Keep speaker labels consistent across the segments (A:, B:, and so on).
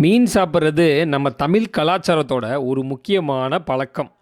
A: மீன் சாப்பிட்றது நம்ம தமிழ் கலாச்சாரத்தோட ஒரு முக்கியமான பழக்கம்.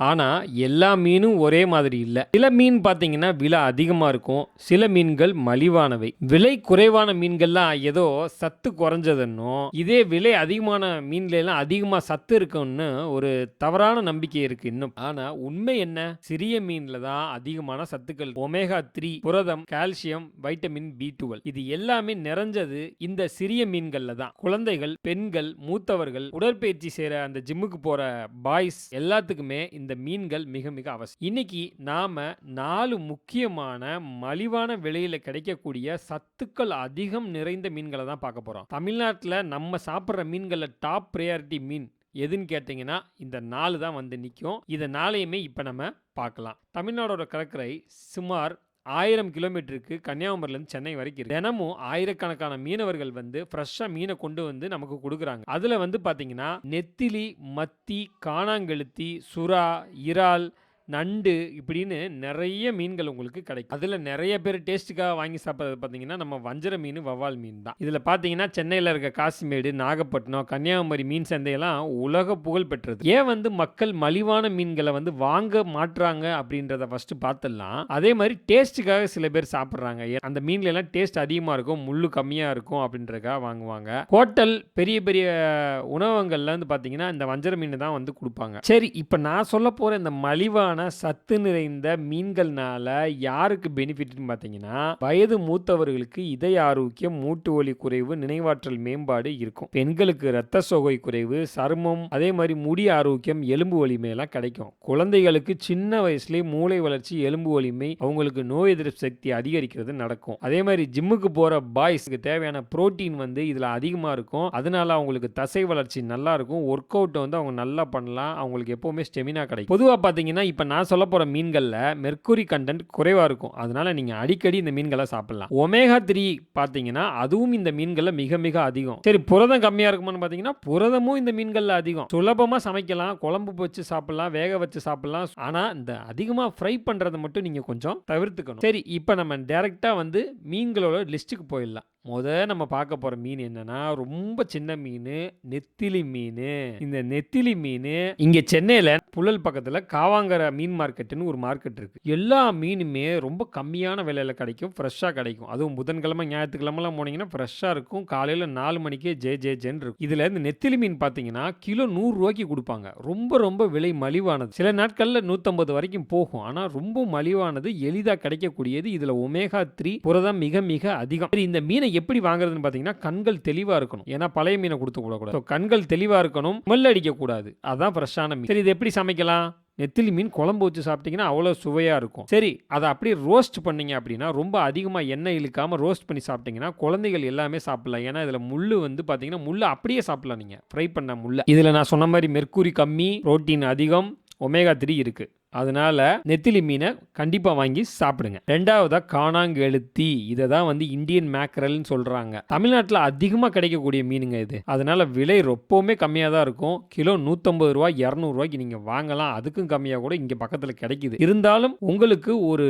A: ஆனால் எல்லா மீனும் ஒரே மாதிரி இல்லை. சில மீன் பார்த்தீங்கன்னா விலை அதிகமாக இருக்கும். சில மீன்கள் மலிவானவை. விலை குறைவான மீன்கள்லாம் ஏதோ சத்து குறைஞ்சதுன்னும் இதே விலை அதிகமான மீன்லாம் அதிகமாக சத்து இருக்குன்னு ஒரு தவறான நம்பிக்கை இருக்கு இன்னும். ஆனால் உண்மை என்ன? சிறிய மீனில் தான் அதிகமான சத்துக்கள் ஒமேகா த்ரீ புரதம் கால்சியம் வைட்டமின் பி டுவெல். இது எல்லாமே நிறைஞ்சது இந்த சிறிய மீன்களில் தான். குழந்தைகள் பெண்கள் மூத்தவர்கள் உடற்பயிற்சி செய்கிற அந்த ஜிம்முக்கு போகிற பாய்ஸ் எல்லாத்துக்குமே இந்த மீன்கள் மிக மிக அவசியம். இன்னைக்கு நாம நாலு முக்கியமான மலிவான விலையில கிடைக்கக்கூடிய சத்துக்கள் அதிகம் நிறைந்த மீன்களை தான் பார்க்க போறோம். தமிழ்நாட்டில் நம்ம சாப்பிட்ற மீன்களில் டாப் ப்ரையாரிட்டி மீன் எதுன்னு கேட்டிங்கன்னா இந்த நாலு தான் வந்து நிற்கும் இதை நாளையுமே இப்போ நம்ம பார்க்கலாம். தமிழ்நாடோட கடற்கரை சுமார் ஆயிரம் கிலோமீட்டருக்கு கன்னியாகுமரியிலேருந்து சென்னை வரைக்கும் தினமும் ஆயிரக்கணக்கான மீனவர்கள் வந்து ஃப்ரெஷ்ஷாக மீனை கொண்டு வந்து நமக்கு கொடுக்குறாங்க. அதில் வந்து பார்த்தீங்கன்னா நெத்திலி மத்தி காணாங்கெழுத்தி சுறா இறால் நண்டு இப்படின்னு நிறைய மீன்கள் உங்களுக்கு கிடைக்கும். அதில் நிறைய பேர் டேஸ்ட்டுக்காக வாங்கி சாப்பிட்றது பார்த்தீங்கன்னா நம்ம வஞ்சர மீன் வவ்வால் மீன் தான். இதில் பார்த்தீங்கன்னா சென்னையில் இருக்க காசிமேடு நாகப்பட்டினம் கன்னியாகுமரி மீன் சந்தையெல்லாம் உலக புகழ் பெற்றது. ஏன் வந்து மக்கள் மலிவான மீன்களை வந்து வாங்க மாட்டுறாங்க அப்படின்றத ஃபஸ்ட்டு பார்த்துடலாம். அதே மாதிரி டேஸ்ட்டுக்காக சில பேர் சாப்பிட்றாங்க. அந்த மீன்ல எல்லாம் டேஸ்ட் அதிகமாக இருக்கும் முள்ளு கம்மியாக இருக்கும் அப்படின்றதுக்காக வாங்குவாங்க. ஹோட்டல் பெரிய பெரிய உணவகங்கள்ல வந்து பார்த்தீங்கன்னா இந்த வஞ்சர மீன் தான் வந்து கொடுப்பாங்க. சரி இப்போ நான் சொல்ல போகிற இந்த மலிவான சத்து நிறைந்த மீன்கள்னால யாருக்கு பெனிஃபிட்னு பார்த்தீங்கன்னா வயது மூத்தவர்களுக்கு இதய ஆரோக்கியம் மூட்டு வலி குறைவு நினைவாற்றல் மேம்பாடு இருக்கும். பெண்களுக்கு இரத்த சோகை குறைவு சருமம் அதே மாதிரி முடி ஆரோக்கியம் எலும்பு வலிமையெல்லாம் கிடைக்கும். குழந்தைகளுக்கு சின்ன வயசுலேயே மூளை வளர்ச்சி எலும்பு வலிமை அவங்களுக்கு நோய் எதிர்ப்பு சக்தி அதிகரிக்கிறது நடக்கும். அதே மாதிரி ஜிம்முக்கு போகிற பாய்ஸ்க்கு தேவையான புரோட்டீன் வந்து இதில் அதிகமாக இருக்கும். அதனால அவங்களுக்கு தசை வளர்ச்சி நல்லா இருக்கும். ஒர்க் அவுட் வந்து அவங்க நல்லா பண்ணலாம். அவங்களுக்கு எப்போவுமே ஸ்டெமினா கிடைக்கும். பொதுவாக பார்த்தீங்கன்னா இப்போ நான் சொல்ல போகிற மீன்களில் மெர்க்குரி கண்டென்ட் குறைவாக இருக்கும். அதனால நீங்கள் அடிக்கடி இந்த மீன்களை சாப்பிடலாம். ஒமேகா த்ரீ பார்த்தீங்கன்னா அதுவும் இந்த மீன்களில் மிக மிக அதிகம். சரி புரதம் கம்மியாக இருக்குமான்னு பார்த்தீங்கன்னா புரதமும் இந்த மீன்களில் அதிகம். சுலபமாக சமைக்கலாம் குழம்பு வச்சு சாப்பிடலாம் வேக வச்சு சாப்பிடலாம். ஆனால் இந்த அதிகமாக ஃப்ரை பண்ணுறதை மட்டும் நீங்கள் கொஞ்சம் தவிர்த்துக்கணும். சரி இப்போ நம்ம டேரெக்டாக வந்து மீன்களோட லிஸ்ட்டுக்கு போயிடலாம். முத நம்ம பார்க்க போகிற மீன் என்னன்னா ரொம்ப சின்ன மீன் நெத்திலி மீன். இந்த நெத்திலி மீன் இங்கே சென்னையில் புழல் பக்கத்தில் காவாங்கர மீன் மார்க்கெட்டுன்னு ஒரு மார்க்கெட் இருக்குது எல்லா மீனுமே ரொம்ப கம்மியான விலையில் கிடைக்கும் ஃப்ரெஷ்ஷாக கிடைக்கும். அதுவும் புதன்கிழமை ஞாயிற்றுக்கிழமெல்லாம் போனீங்கன்னா ஃப்ரெஷ்ஷாக இருக்கும். காலையில் நாலு மணிக்கே ஜே ஜே ஜென் இருக்கும். இதில் இந்த நெத்திலி மீன் பார்த்தீங்கன்னா கிலோ நூறுரூவாய்க்கு கொடுப்பாங்க. ரொம்ப ரொம்ப விலை மலிவானது. சில நாட்களில் நூற்றம்பது வரைக்கும் போகும். ஆனால் ரொம்ப மலிவானது எளிதாக கிடைக்கக்கூடியது இதில் ஒமேகா த்ரீ. புரதம் மிக மிக அதிகம். சரி இந்த மீனை எப்படி வாங்குறதுன்னு பார்த்தீங்கன்னா கண்கள் தெளிவாக இருக்கணும். ஏன்னா பழைய மீனை கொடுத்து கூடாது கண்கள் தெளிவாக இருக்கணும். ஸ்மெல் அடிக்கக்கூடாது. அதான் ஃப்ரெஷ்ஷான மீன். சரி இது எப்படி சமைக்கலாம். நெத்திலி மீன் குழம்பு வச்சு சாப்பிட்டீங்கன்னா அவ்வளோ சுவையாக இருக்கும். சரி அதை அப்படியே ரோஸ்ட் பண்ணீங்க அப்படின்னா ரொம்ப அதிகமாக எண்ணெய் இழுக்காமல் ரோஸ்ட் பண்ணி சாப்பிட்டீங்கன்னா குழந்தைகள் எல்லாமே சாப்பிடலாம். ஏன்னா இதில் முள் வந்து பார்த்தீங்கன்னா முள்ளு அப்படியே சாப்பிடலாம் நீங்கள் ஃப்ரை பண்ண முள்ளு. இதில் நான் சொன்ன மாதிரி மெர்க்குரி கம்மி புரோட்டீன் அதிகம் ஒமேகா த்ரீ இருக்குது அதனால நெத்திலி மீனை கண்டிப்பாக வாங்கி சாப்பிடுங்க. ரெண்டாவதா காணாங்கெழுத்தி இதை தான் வந்து இந்தியன் மேக்கரல்னு சொல்கிறாங்க தமிழ்நாட்டில் அதிகமாக கிடைக்கக்கூடிய மீனுங்க இது. அதனால விலை ரொம்பவுமே கம்மியாக தான் இருக்கும். கிலோ நூற்றம்பது ரூபா இரநூறுவாய்க்கு நீங்கள் வாங்கலாம். அதுக்கும் கம்மியாக கூட இங்கே பக்கத்தில் கிடைக்குது. இருந்தாலும் உங்களுக்கு ஒரு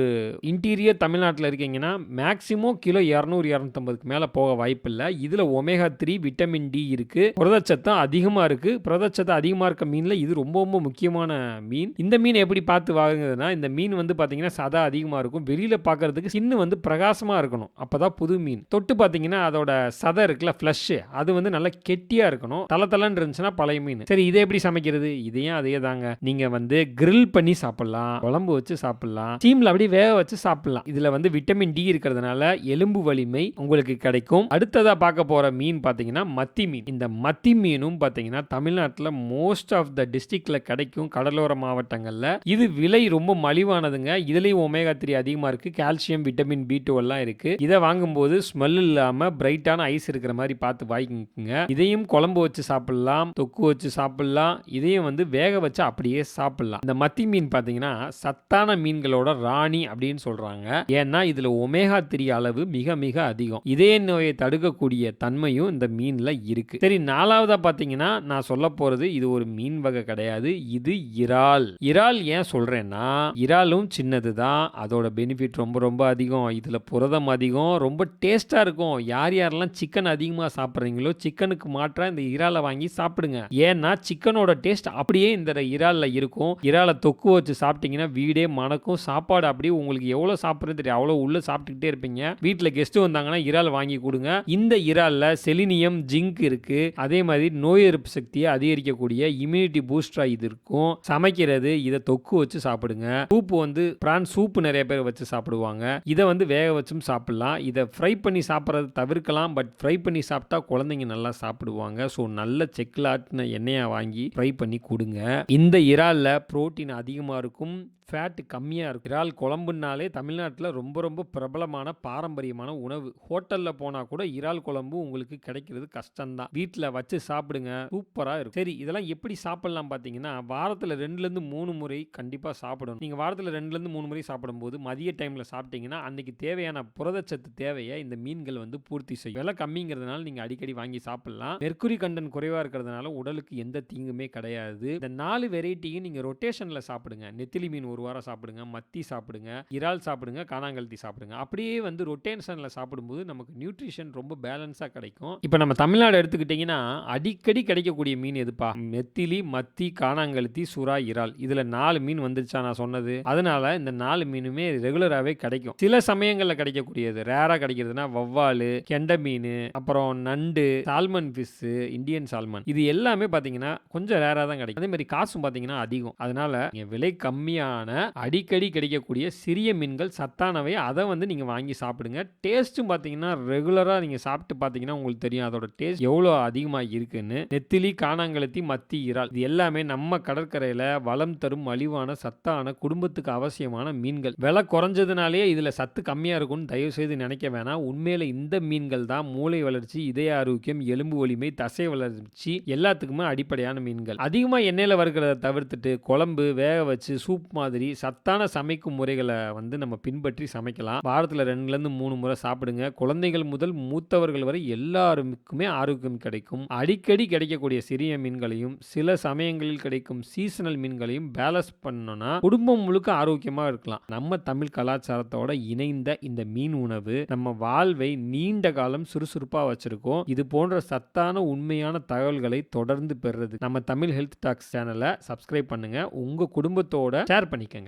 A: இன்டீரியர் தமிழ்நாட்டில் இருக்கீங்கன்னா மேக்ஸிமம் கிலோ இரநூறு இரநூத்தம்பதுக்கு மேலே போக வாய்ப்பில்லை. இதில் ஒமேகா த்ரீ விட்டமின் டி இருக்குது புரதச்சத்தம் அதிகமாக இருக்குது புரதச்சத்தம் அதிகமாக இருக்க மீனில் இது ரொம்ப ரொம்ப முக்கியமான மீன். இந்த மீன் எப்படி பார்த்து வாங்குறதுனா இந்த மீன் வந்து பார்த்தீங்கன்னா சதா அதிகமாக இருக்கும். வெளியில் பார்க்கறதுக்கு சின்ன வந்து பிரகாசமாக இருக்கணும். அப்போ தான் புது மீன். தொட்டு பார்த்தீங்கன்னா அதோட சதை இருக்குல்ல ஃப்ளஷ்ஷு அது வந்து நல்லா கெட்டியாக இருக்கணும். தலை தலைன்னு இருந்துச்சுன்னா பழைய மீன். சரி இதை எப்படி சமைக்கிறது? இதையும் அதே தாங்க. நீங்கள் வந்து கிரில் பண்ணி சாப்பிட்லாம். குழம்பு வச்சு சாப்பிட்லாம். ஸ்டீமில் அப்படியே வேக வச்சு சாப்பிட்லாம். இதில் வந்து விட்டமின் டி இருக்கிறதுனால எலும்பு வலிமை உங்களுக்கு கிடைக்கும். அடுத்ததாக பார்க்க போகிற மீன் பார்த்தீங்கன்னா மத்தி மீன். இந்த மத்தி மீனும் பார்த்தீங்கன்னா தமிழ்நாட்டில் மோஸ்ட் ஆஃப் த டிஸ்ட்ரிக்டில் கிடைக்கும். கடலோர மாவட்டங்களில். இது விலை ரொம்ப மலிவானதுங்க. இதுலேயும் ஒமேகா த்ரீ அதிகமாக இருக்குது கால்சியம் விட்டமின் பி டூ எல்லாம் இருக்குது இதை வாங்கும்போது ஸ்மெல் இல்லாமல் பிரைட்டான ஐஸ் இருக்கிற மாதிரி பார்த்து வாங்கிக்கோங்க. இதையும் குழம்பு வச்சு சாப்பிடலாம் தொக்கு வச்சு சாப்பிடலாம். இதையும் வந்து வேக வச்சு அப்படியே சாப்பிடலாம். இந்த மத்தி மீன் பார்த்தீங்கன்னா சத்தான மீன்களோட ராணி அப்படின்னு சொல்கிறாங்க ஏன்னா இதில் ஒமேகா த்ரீ அளவு மிக மிக அதிகம். இதய நோயை தடுக்கக்கூடிய தன்மையும் இந்த மீனில் இருக்குது சரி நாலாவதாக பார்த்தீங்கன்னா நான் சொல்ல போகிறது இது ஒரு மீன் வகை கிடையாது. இது இறால். இறால் ஏன் ஏன் சொல்கிறேன்னா இறாலும் சின்னது தான் அதோட பெனிஃபிட் ரொம்ப ரொம்ப அதிகம். இதில் புரதம் அதிகம். ரொம்ப டேஸ்ட்டாக இருக்கும். யார் யாரெல்லாம் சிக்கன் அதிகமாக சாப்பிட்றீங்களோ சிக்கனுக்கு மாற்றாக இந்த இறாலை வாங்கி சாப்பிடுங்க. ஏன்னா சிக்கனோட டேஸ்ட் அப்படியே இந்த இறாலில் இருக்கும். இறாலை தொக்கு வச்சு சாப்பிட்டீங்கன்னா வீடே மணக்கும். சாப்பாடு அப்படியே உங்களுக்கு எவ்வளோ சாப்பிட்றது தெரியும் அவ்வளோ உள்ளே சாப்பிட்டுக்கிட்டே இருப்பீங்க. வீட்டில் கெஸ்ட்டு வந்தாங்கன்னா இறால் வாங்கி கொடுங்க. இந்த இறாலில் செலினியம் ஜிங்க் இருக்குது அதே மாதிரி நோய் எதிர்ப்பு சக்தியை அதிகரிக்கக்கூடிய இம்யூனிட்டி பூஸ்டராக இது இருக்கும். சமைக்கிறது இதை தொக்கு வச்சு சாப்பிடுங்க. சூப்பு வந்து பிரான் சூப்பு நிறைய பேர் வச்சு சாப்பிடுவாங்க. இதை வந்து வேக வச்சும் சாப்பிடலாம். இதை ஃப்ரை பண்ணி சாப்பிட்றது தவிர்க்கலாம். பட் ஃப்ரை பண்ணி சாப்பிட்டா குழந்தைங்க நல்லா சாப்பிடுவாங்க. ஸோ நல்ல செக்கில் ஆட்டின எண்ணெயை வாங்கி ஃப்ரை பண்ணி கொடுங்க. இந்த இறாலில் புரோட்டீன் அதிகமாக இருக்கும். ஃபேட்டு கம்மியாக இருக்கும். இறால் குழம்புனாலே தமிழ்நாட்டில் ரொம்ப ரொம்ப பிரபலமான பாரம்பரியமான உணவு. ஹோட்டலில் போனால் கூட இறால் குழம்பு உங்களுக்கு கிடைக்கிறது கஷ்டம்தான். வீட்டில் வச்சு சாப்பிடுங்க சூப்பராக இருக்கும். சரி இதெல்லாம் எப்படி சாப்பிடலாம் பார்த்தீங்கன்னா வாரத்தில் ரெண்டுலேருந்து மூணு முறை கண்டிப்பாக சாப்பிடணும். நீங்கள் வாரத்தில் ரெண்டுலேருந்து மூணு முறை சாப்பிடும்போது மதிய டைமில் சாப்பிட்டீங்கன்னா அன்றைக்கி தேவையான புரதச்சத்து தேவையை இந்த மீன்கள் வந்து பூர்த்தி செய்யும். விலை கம்மிங்கிறதுனால நீங்கள் அடிக்கடி வாங்கி சாப்பிடலாம். மெர்குரி கண்டன் குறைவாக இருக்கிறதுனால உடலுக்கு எந்த தீங்குமே கிடையாது. இந்த நாலு வெரைட்டியும் நீங்கள் ரொட்டேஷனில் சாப்பிடுங்க. நெத்திலி மீன் ஒரு வாரம் சாப்பிடுங்க மத்தி சாப்பிடுங்க இறால் சாப்பிடுங்க காணாங்கழுத்தி சாப்பிடுங்க. அப்படியே வந்து ரொட்டேஷனில் சாப்பிடும்போது நமக்கு நியூட்ரிஷன் ரொம்ப பேலன்ஸாக கிடைக்கும். இப்போ நம்ம தமிழ்நாடு எடுத்துக்கிட்டிங்கன்னா அடிக்கடி கிடைக்கக்கூடிய மீன் எதுப்பா? மெத்திலி மத்தி காணாங்கழுத்தி சுறா இறால். இதில் நாலு மீன் வந்துருச்சா நான் சொன்னது. அதனால இந்த நாலு மீனுமே ரெகுலராகவே கிடைக்கும். சில சமயங்களில் கிடைக்கக்கூடியது. ரேராக கிடைக்கிறதுனா வவ்வால் கெண்டை மீன் அப்புறம் நண்டு சால்மன் ஃபிஷ்ஷு இந்தியன் சால்மன். இது எல்லாமே பார்த்தீங்கன்னா கொஞ்சம் ரேராக தான் கிடைக்கும். அதே மாதிரி காசும் பார்த்தீங்கன்னா அதிகம். அதனால விலை கம்மியான அடிக்கடி கிடைக்கக்கூடிய சிறிய மீன்கள் சத்தானவை அதை வந்து நீங்கள் வாங்கி சாப்பிடுங்க. டேஸ்ட்டும் பார்த்தீங்கன்னா ரெகுலராக நீங்கள் சாப்பிட்டு பார்த்தீங்கன்னா உங்களுக்கு தெரியும் அதோட டேஸ்ட் எவ்வளோ அதிகமாக இருக்குன்னு. நெத்திலி காணாங்கலத்தி மத்தி இறால் இது எல்லாமே நம்ம கடற்கரையில் வளம் தரும் மலிவான சத்தான குடும்பத்துக்கு அவசியமான மீன்கள். விலை குறைஞ்சதுனாலே இதில் சத்து கம்மியாக இருக்கும்னு தயவு செய்து நினைக்க வேணாம். உண்மையில் இந்த மீன்கள் தான் மூளை வளர்ச்சி இதய ஆரோக்கியம் எலும்பு வலிமை தசை வளர்ச்சி எல்லாத்துக்குமே அடிப்படையான மீன்கள். அதிகமாக எண்ணெயில் வறுக்கிறத தவிர்த்துட்டு குழம்பு வேக வச்சு சூப் மாதிரி சத்தான சமைக்கும் முறைகளை வந்து நம்ம பின்பற்றி சமைக்கலாம். வாரத்தில் ரெண்டுலேருந்து மூணு முறை சாப்பிடுங்க. குழந்தைகள் முதல் மூத்தவர்கள் வரை எல்லாருக்குமே ஆரோக்கியம் கிடைக்கும். அடிக்கடி கிடைக்கக்கூடிய சிறிய மீன்களையும் சில சமயங்களில் கிடைக்கும் சீசனல் மீன்களையும் பேலன்ஸ் பண்ணோம்னா குடும்பம் முழுக்க ஆரோக்கியமாக இருக்கலாம். நம்ம தமிழ் கலாச்சாரத்தோட இணைந்த இந்த மீன் உணவு நம்ம வாழ்வை நீண்ட காலம் சுறுசுறுப்பாக வச்சிருக்கோம். இது போன்ற சத்தான உண்மையான தகவல்களை தொடர்ந்து பெறுறது நம்ம தமிழ் ஹெல்த் டாக்ஸ் சேனலை சப்ஸ்கிரைப் பண்ணுங்க. உங்க குடும்பத்தோட ஷேர் பண்ணி பண்ணிக்கங்க